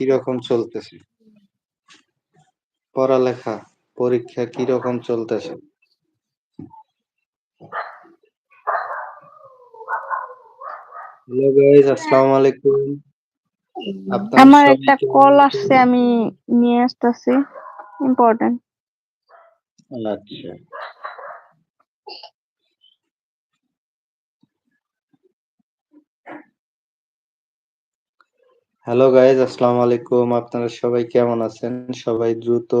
কীরকম চলতেছে? পড়ালেখা, পরীক্ষা কীরকম চলতেছে? হ্যালো গাইস আসসালামু আলাইকুম। আমার একটা কল আসছে আমি নিয়ে আসতেছি ইম্পর্টেন্ট আচ্ছা। হ্যালো গাইজ আসসালামু আলাইকুম। আপনারা সবাই কেমন আছেন? সবাই দ্রুত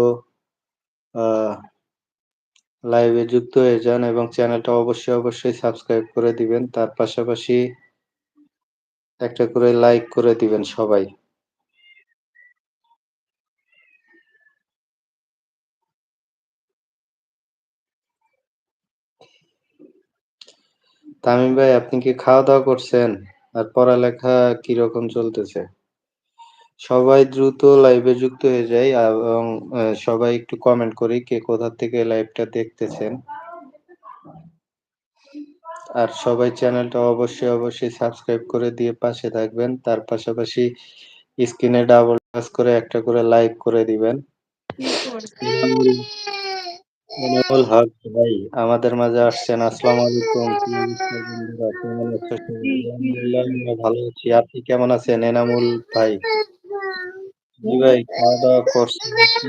লাইভে যুক্ত হয়ে যান এবং চ্যানেলটা অবশ্যই, অবশ্যই সাবস্ক্রাইব করে দিবেন। তার পাশাপাশি একটা করে লাইক করে দিবেন সবাই। তামিম ভাই আপনি কি খাওয়া-দাওয়া করছেন? আর পড়ালেখা কীরকম চলতেছে? সবাই দ্রুত লাইভে যুক্ত হয়ে যাই এবং সবাই একটু কমেন্ট করি কে কোথা থেকে লাইভটা দেখতেছেন। আর সবাই চ্যানেলটা অবশ্যই, অবশ্যই সাবস্ক্রাইব করে দিয়ে পাশে থাকবেন। তার পাশাপাশি স্ক্রিনে ডাবল টাচ করে একটা করে লাইক করে দিবেন। হক ভাই আমাদের মাঝে আসছেন। আসসালামু আলাইকুম। কি অবস্থা বন্ধুরা? কেমন আছো সবাই? আলহামদুলিল্লাহ আমরা ভালো আছি। আপনি কেমন আছেন এনামুল ভাই? ভাই খাওয়া-দাওয়া করছেন কি?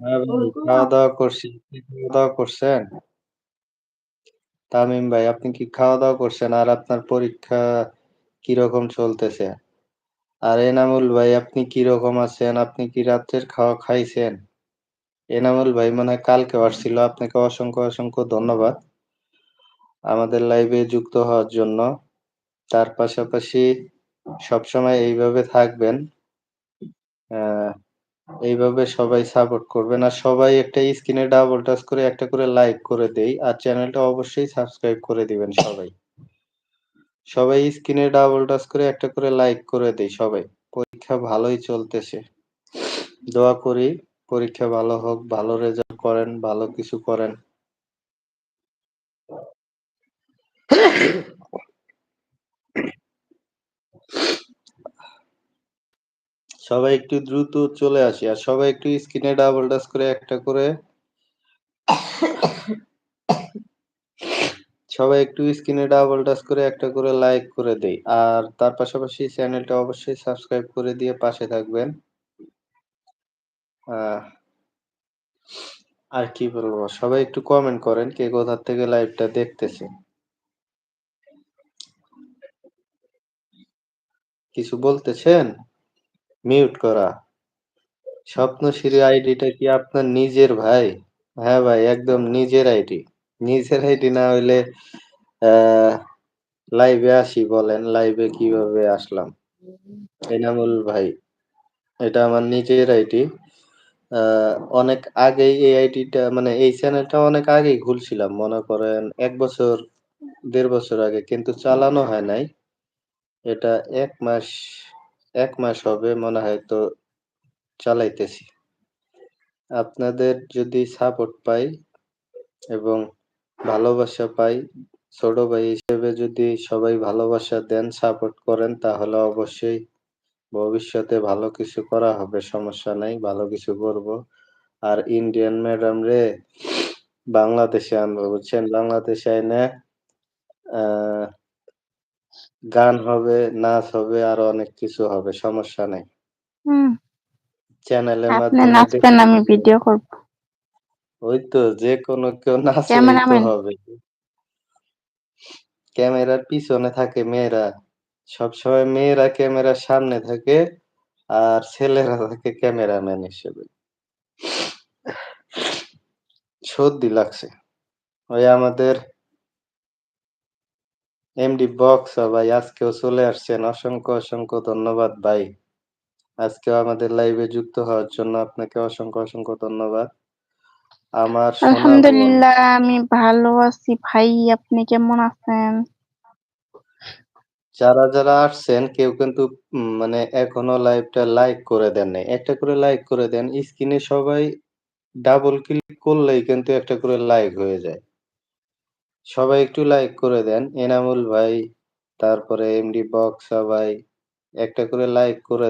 হ্যাঁ ভাই খাওয়া-দাওয়া করছি। খাওয়া-দাওয়া করছেন? তামিম ভাই আপনি কি খাওয়া-দাওয়া করছেন? আর আপনার পরীক্ষা কীরকম চলতেছে? আর এনামুল ভাই আপনি কীরকম আছেন? আপনি কি রাত্রের খাওয়া খাইছেন? এনামুল ভাই মনে হয় কালকেও আসছিল। আপনাকে অসংখ্য, অসংখ্য ধন্যবাদ। আমাদের লাইভে যুক্ত হওয়ার জন্য। তার পাশাপাশি সবসময় এইভাবে থাকবেন। এইভাবে সবাই সাপোর্ট করবেন। আর সবাই একটা স্ক্রিনে ডাবল টাচ করে একটা করে লাইক করে দেই। আর চ্যানেলটা অবশ্যই সাবস্ক্রাইব করে দিবেন সবাই। সবাই স্ক্রিনে ডাবল টাচ করে একটা করে লাইক করে দেই সবাই। পরীক্ষা ভালোই চলতেছে। দোয়া করি পরীক্ষা ভালো হোক, ভালো রেজাল্ট করেন, ভালো কিছু করেন। সবাই একটু দ্রুত চলে আসি। আর সবাই একটু স্ক্রিনে ডাবল টাচ করে একটা করে সবাই একটু স্ক্রিনে ডাবল টাচ করে একটা করে লাইক করে দেই। আর তার পাশাপাশি চ্যানেলটা অবশ্যই সাবস্ক্রাইব করে দিয়ে পাশে থাকবেন। আর কি বলব? সবাই একটু কমেন্ট করেন কে কোথা থেকে লাইভটা দেখতেছেন। কিছু বলতেছেন? মিউট করা। স্বপ্নশ্রী আইডিটা কি আপনার নিজের ভাই? হ্যাঁ ভাই একদম নিজের আইডি। নিজের আইডি না হইলে লাইভে আসি বলেন, লাইভে কীভাবে আসলাম? এনামুল ভাই, এটা আমার নিজের আইডি। অনেক আগেই এই আইডিটা মানে এই চ্যানেলটা অনেক আগেই খুলছিলাম। মনে করেন এক বছর, দেড় বছর আগে কিন্তু চালানো হয় নাই। এটা এক মাস ১ মাস হবে মনে হয় তো চালাইতেছি। আপনাদের যদি সাপোর্ট পাই এবং ভালোবাসা পাই, ছোট ভাই হিসেবে যদি সবাই ভালোবাসা দেন, সাপোর্ট করেন তাহলে অবশ্যই ভবিষ্যতে ভালো কিছু করা হবে। সমস্যা নাই। ভালো কিছু করব। আর ইন্ডিয়ান ম্যাডাম রে বাংলাদেশে আনব বুঝছেন? বাংলাদেশে আইনা আ গান হবে, নাচ হবে আরও অনেক কিছু হবে। সমস্যা নাই। হুম। চ্যানেলের আপনি মাধ্যমে নাচবেন দেখতে আমি ভিডিও করব। ওই তো যেকোনো কেউ নাচলেই তো ক্যামেরাম্যান। হবে। ক্যামেরার পিছনে থাকে মেয়েরা। সবসময় মেয়েরা ক্যামেরার সামনে থাকে আর ছেলেরা থাকে ক্যামেরাম্যান হিসেবে। সর্দি লাগছে। ওই আমাদের এমডি বক্স ভাই আজকেও চলে আসছেন। অসংখ্য, অসংখ্য ধন্যবাদ ভাই। আজকেও আমাদের লাইভে যুক্ত হওয়ার জন্য আপনাকে অসংখ্য, অসংখ্য ধন্যবাদ। আমার আলহামদুলিল্লাহ আমি ভালো আছি ভাই। আপনি কেমন আছেন? যারা, যারা আসছেন কেউ কিন্তু মানে এখনও লাইভটা লাইক করে দেন নাই। একটা করে লাইক করে দেন। স্ক্রিনে সবাই ডাবল ক্লিক করলেই কিন্তু একটা করে লাইক হয়ে যায়। সবাই একটু লাইক করে দেন। এনামুল ভাই, তারপরে এমডি বক্স ভাই, একটা করে লাইক করে